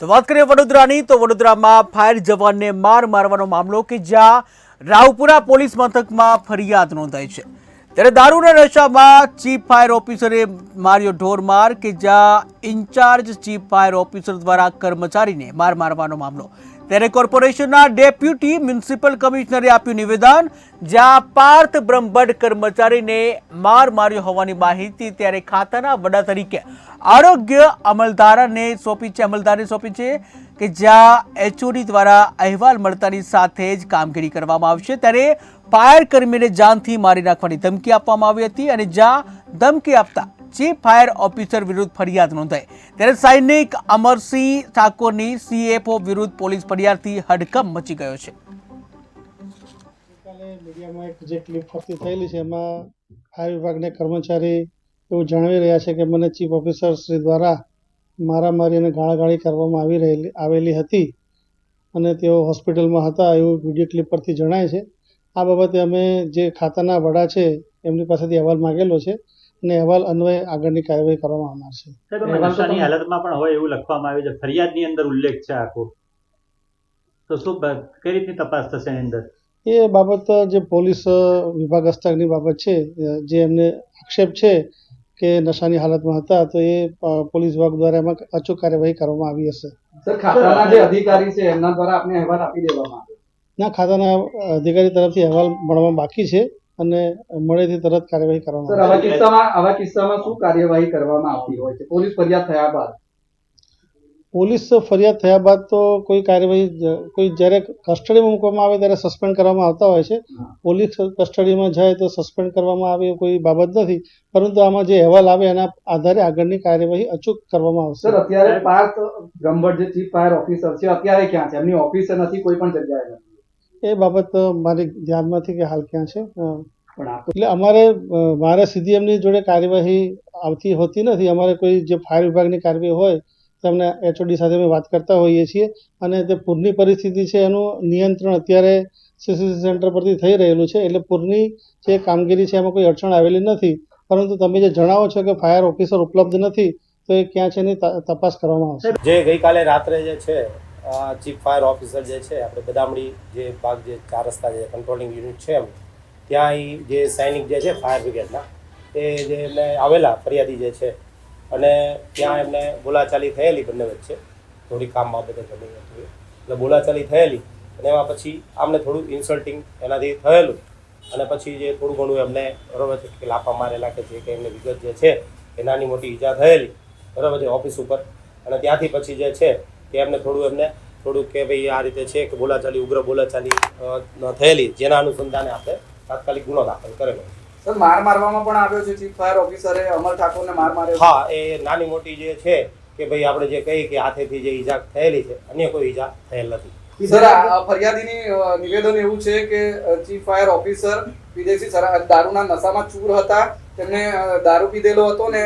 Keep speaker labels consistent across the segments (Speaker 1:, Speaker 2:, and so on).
Speaker 1: તો વાત કરીએ વડોદરાની, તો વડોદરામાં ફાયર જવાનને માર મારવાનો મામલો કે જ્યાં રાવપુરા પોલીસ મથકમાં ફરિયાદ નોંધાઈ છે. ત્યારે દારૂના નશામાં ચીફ ફાયર ઓફિસરે માર્યો ઢોર માર કે જ્યાં ઇન્ચાર્જ ચીફ ફાયર ઓફિસર દ્વારા કર્મચારીને માર મારવાનો મામલો. ત્યારે કોર્પોરેશનના ડેપ્યુટી મ્યુનિસિપલ કમિશનરે આપ્યું નિવેદન, જ્યાં પાર્થ બ્રહ્મભટ્ટ કર્મચારીને માર માર્યો હોવાની માહિતી ત્યારે ખાતાના વડા તરીકે આરોગ્ય અમલદારને સોંપી છે. અમલદારને સોંપી છે કે જ્યાં એચઓડી દ્વારા અહેવાલ મળતાની સાથે જ કામગીરી કરવામાં આવશે. ત્યારે ફાયર કર્મીને જાનથી મારી નાખવાની ધમકી આપવામાં આવી હતી અને જ્યાં ધમકી આપતા ચીફ ફાયર ઓફિસર વિરુદ્ધ ફરિયાદ નોંધાઈ. ત્યારે સૈનિક અમરસિંહ ઠાકોરની સીએફઓ વિરુદ્ધ પોલીસ ફરિયાદથી હડકંપ મચી ગયો છે.
Speaker 2: મીડિયામાં એક જે ક્લિપ ફરતી થયેલી છે, એમાં ફાયર વિભાગના કર્મચારી એવું જણાવી રહ્યા છે કે મને ચીફ ઓફિસર શ્રી દ્વારા મારામારી અને ગાળાગાળી કરવામાં આવી રહેલી, આવેલી હતી અને તેઓ હોસ્પિટલમાં હતા એવું વીડિયો ક્લિપ પરથી જણાય છે. આ બાબતે અમે જે ખાતાના વડા છે, એમની પાસેથી અહેવાલ માગેલો છે. અને અહેવાલ અન્વયે આગળની કાર્યવાહી કરવામાં આવનાર છે.
Speaker 3: હાલતમાં પણ હોય એવું લખવામાં આવ્યું છે ફરિયાદની અંદર ઉલ્લેખ છે આખો. તો શું કઈ રીતની તપાસ થશે એની અંદર?
Speaker 2: એ બાબત જે પોલીસ વિભાગ હસ્તકની બાબત છે જે એમને આક્ષેપ છે કે નશાની હાલતમાં હતા તો એ પોલીસ વિભાગ દ્વારા એમાં અચૂક કાર્યવાહી કરવામાં આવી હશે.
Speaker 4: સર ખાતાના જે અધિકારી છે એમના દ્વારા આપને અહેવાલ આપી દેવામાં આવ્યો?
Speaker 2: ના ખાતાના અધિકારી તરફથી અહેવાલ મળવા બાકી છે. અને મળેથી તરત કાર્યવાહી કરવામાં
Speaker 4: આવા. કિસ્સામાં આવા કિસ્સામાં શું કાર્યવાહી કરવામાં આવતી હોય છે? પોલીસ ફરિયાદ થયા બાદ.
Speaker 2: પોલીસ ફરિયાદ થયા બાદ તો કોઈ કાર્યવાહી કોઈ જ્યારે કસ્ટડીમાં મૂકવામાં આવે ત્યારે સસ્પેન્ડ કરવામાં આવતા હોય છે. પોલીસ કસ્ટડીમાં જાય તો સસ્પેન્ડ કરવામાં આવે કોઈ બાબત નથી. પરંતુ આમાં જે અહેવાલ આવે એના આધારે આગળની કાર્યવાહી અચૂક કરવામાં આવશે.
Speaker 4: સર અત્યારે પાર્થ બ્રહ્મભટ્ટ જે ચીફ ફાયર ઓફિસર છે અત્યારે ક્યાં છે? એમની ઓફિસે નથી કોઈ પણ જગ્યાએ નથી.
Speaker 2: એ બાબત મારી ધ્યાનમાંથી કે હાલ ક્યાં છે એટલે અમારે મારે સીધી એમની જોડે કાર્યવાહી આવતી હોતી નથી. અમારે કોઈ જે ફાયર વિભાગની કાર્યવાહી હોય તેમને એચઓડી સાથે અમે વાત કરતા હોઈએ છીએ અને તે પૂરની પરિસ્થિતિ છે એનું નિયંત્રણ અત્યારે સીસીસી સેન્ટર પરથી થઈ રહેલું છે. એટલે પૂરની જે કામગીરી છે એમાં કોઈ અડચણ આવેલી નથી. પરંતુ તમે જે જણાવો છો કે ફાયર ઓફિસર ઉપલબ્ધ નથી તો એ ક્યાં છે એની ત- તપાસ કરવામાં આવશે.
Speaker 5: જે ગઈકાલે રાત્રે જે છે ચીફ ફાયર ઓફિસર જે છે, આપણે બદામડી જે ભાગ જે ચાર રસ્તા જે કંટ્રોલિંગ યુનિટ છે એમ, ત્યાં જે સૈનિક જે છે ફાયર બ્રિગેડના એ જે એમને આવેલા ફરિયાદી જે છે, અને ત્યાં એમને બોલાચાલી થયેલી બંને વચ્ચે, થોડી કામ બાબતે બની હતી એટલે બોલાચાલી થયેલી, અને એમાં પછી આમને થોડું ઇન્સલ્ટિંગ એનાથી થયેલું, અને પછી જે થોડું ઘણું એમને બરોબર છે કે લાફા મારેલા કે જે કંઈ એમને વિગત જે છે એ નાની મોટી ઈજા થયેલી, બરાબર છે ઓફિસ ઉપર, અને ત્યાંથી પછી જે છે કે એમને થોડું એમને થોડું કે ભાઈ આ રીતે છે કે બોલાચાલી ઉગ્ર બોલાચાલી થયેલી જેના અનુસંધાને આપણે તાત્કાલિક ગુનો દાખલ કરેલો.
Speaker 4: સર માર મારવામાં પણ આવ્યો છે ચીફ ફાયર ઓફિસરે અમર ઠાકોરને માર માર્યો
Speaker 5: હા એ નાની મોટી જે છે કે ભાઈ આપણે જે કહીએ કે હાથેથી જે ઈજા થયેલી છે અન્ય કોઈ ઈજા થયેલ નથી.
Speaker 4: સર આ ફરિયાદીની નિવેદન એવું છે કે ચીફ ફાયર ઓફિસર વિદેશી સરા- દારૂના નશામાં ચૂર હતા તેમને દારૂ પીધેલો હતો ને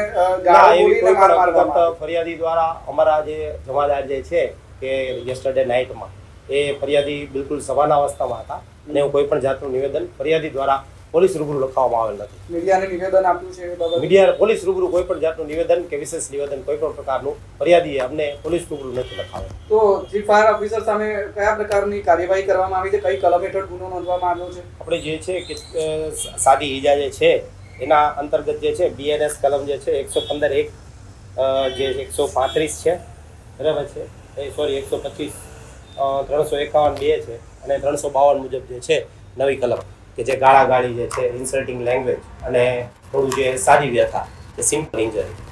Speaker 5: ફરિયાદી દ્વારા અમારા જે જમાદાર જે છે કે યસ્ટરડે નાઇટમાં એ ફરિયાદી બિલકુલ સભાના અવસ્થામાં હતા અને કોઈ પણ જાતનું નિવેદન ફરિયાદી દ્વારા પોલીસ રૂબરૂ લખાવવામાં આવેલ નથી.
Speaker 4: મીડિયાને નિવેદન આપ્યું છે
Speaker 5: મીડિયા પોલીસ રૂબરૂ કોઈ પણ જાતનું નિવેદન કે વિશેષ નિવેદન કોઈ પણ પ્રકારનું ફરિયાદીએ અમને પોલીસ રૂબરૂ નથી લખાવેલ.
Speaker 4: તો ચીફ ફાયર ઓફિસર સામે કયા પ્રકારની કાર્યવાહી કરવામાં આવી છે? કઈ કલમ હેઠળ ગુનો નોંધવામાં આવ્યો છે?
Speaker 5: આપણે જે છે કે સાદી ઈજા જે છે એના અંતર્ગત જે છે બીએનએસ કલમ જે છે, એકસો પંદર એક જે એકસો પાંત્રીસ છે, બરાબર છે? એ સોરી એકસો પચીસ ત્રણસો એકાવન બે છે અને ત્રણસો બાવન મુજબ જે છે, નવી કલમ કે જે ગાળાગાળી જે છે ઇન્સલ્ટિંગ લેંગ્વેજ અને થોડું જે સાદી વ્યથા કે સિમ્પલ ઇન્જરી